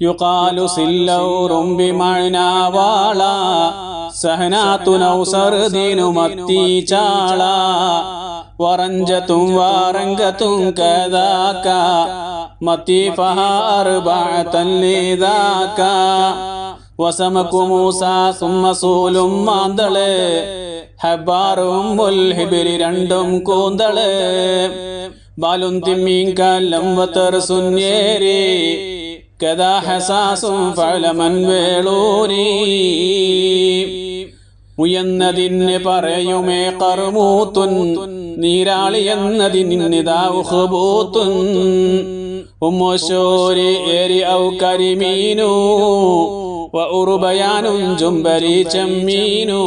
يقال سلور بمعنى والا سهنات أو سردين متي چالا ورنجة وارنجة كذاك متي فها أربعة لذاك وسمك موسى ثم സൂലും മാന്തള് ഹബാറും മുൽഹിബിരി രണ്ടും കൂന്തള് ബാലും തിമ്മീൻ കാലം വത്തർ സുന്യേരി കഥാ ഹസാസും ഫലമൻ വേളൂരി. ഉയർന്നതിന് പറയുമേ കറുമൂത്തുൻ നീരാളി എന്നതിനിതാ ഉഹബൂത്തുൻ ഉമ്മോശോരി ഏരി ഔ കരിമീനു ഉറുബയാനും ജുംബരി ചെമ്മീനു.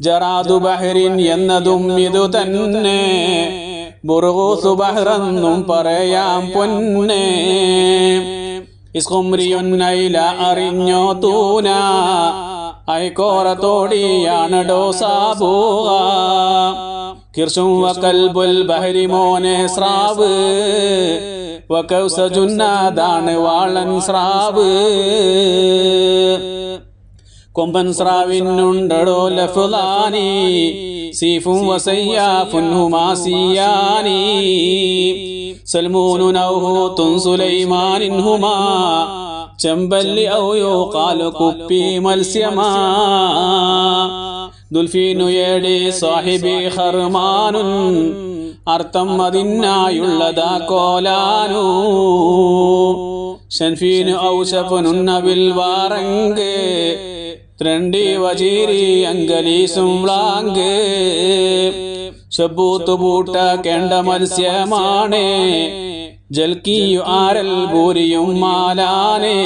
ജറാദു ബഹ്റിൻ എന്നതും ഇതു തന്നെ. ബുറുസു ബഹ്റെന്നും പറയാം പൊന്നെ. ഇസ്കുംറിയുന്നൈല അറിഞ്ഞോ തൂന. ഐക്കോറത്തോടിയാണടോ സാബൂക. കിർഷും വക്കൽബുൽ ബഹരി മോനെ സ്രാവ്. വകൗസജുന്നാദാണ് വാളൻ സ്രാവ്. കൊമ്പൻ സ്രാവിനുണ്ടടോ ലഫുലാനി സീഫും വസയ്യാഫുൻ ഹുമാസിയാനി സൽമൂനു നൗഹൂത്തുൻ സുലൈമാനിൻ ഹുമാ ചെമ്പല്ലി ഔയോ കാലു കുപ്പി മത്സ്യമാ. ദുൽഫീനു ഏടി സാഹിബി ഹർമാനുൻ അർത്ഥം അതിനായുള്ളതാ കോലാനു. ഷൻഫീനു ഔഷഫനുന്നവിൽ വാറങ്ക് ത്രണ്ടി വജീരി അങ്കലീസും വ്ളാങ്ക്. ഷബൂത്ത് പൂട്ട കേണ്ട മത്സ്യമാണ്. ജൽക്കിയു ആരൽ ഭൂരിയും മാലാനേ.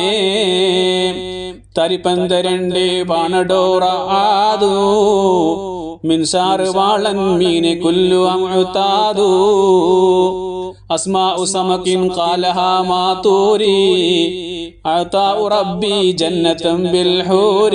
തരിപ്പന്തരണ്ട് പാണഡോറ ആദു. മിൻസാറ് വാളൻ മീനെ കുല്ലു അമുത്താതു അസ്മാ ഉസമക്കിൻ കാലഹ മാതൂരി عطاء ربي جنة بالحور